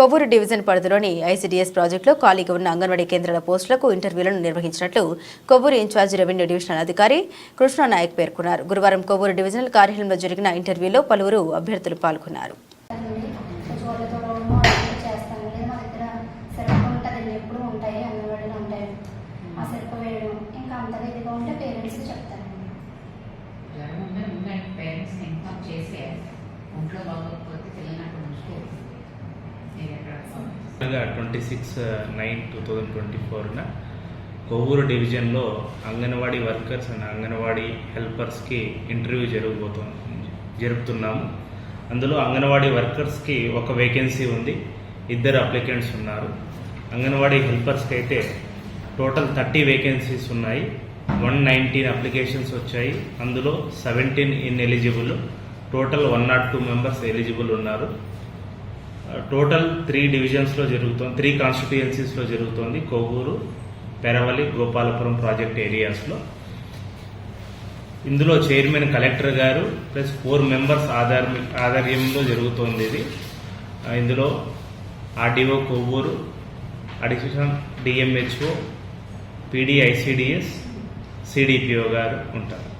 Kovvur division పరిధిలోని ICDS ప్రాజెక్టులో ఖాళీగా ఉన్న అంగన్వాడీ కేంద్రాల పోస్టులకు ఇంటర్వ్యూలను నిర్వహించినట్లు కొవ్వూరు ఇన్ఛార్జి రెవెన్యూ డివిజనల్ అధికారి కృష్ణా నాయక్ పేర్కొన్నారు. గురువారం కొవ్వూరు డివిజనల్ కార్యాలయంలో జరిగిన ఇంటర్వ్యూలో పలువురు అభ్యర్థులు పాల్గొన్నారు. ఆ ఇంకా అంతగా ఇదిగా ఉంటే చెప్తానండి twenty six nine two thousand twenty ఫోర్న Kovvur డివిజన్లో అంగన్వాడీ వర్కర్స్ అండ్ అంగన్వాడీ హెల్పర్స్కి ఇంటర్వ్యూ జరగబోతుంది జరుపుతున్నాము. అందులో అంగన్వాడీ వర్కర్స్కి ఒక వేకెన్సీ ఉంది. ఇద్దరు అప్లికెంట్స్ ఉన్నారు. అంగన్వాడీ హెల్పర్స్కి అయితే టోటల్ థర్టీ వేకెన్సీస్ ఉన్నాయి. వన్ నైన్టీన్ అప్లికేషన్స్ వచ్చాయి. అందులో seventeen in eligible total one not two members eligible ఉన్నారు. టోటల్ త్రీ డివిజన్స్లో జరుగుతుంది త్రీ కాన్స్టిట్యుయెన్సీస్లో జరుగుతోంది కొవ్వూరు పెరవలి గోపాలపురం ప్రాజెక్ట్ ఏరియాస్లో. ఇందులో చైర్మన్ కలెక్టర్ గారు ప్లస్ ఫోర్ మెంబర్స్ ఆధార్ ఆధ్వర్యంలో జరుగుతోంది ఇది. ఇందులో RDO Kovvuru addition DMHO PD ICDS CDPO గారు ఉంటారు.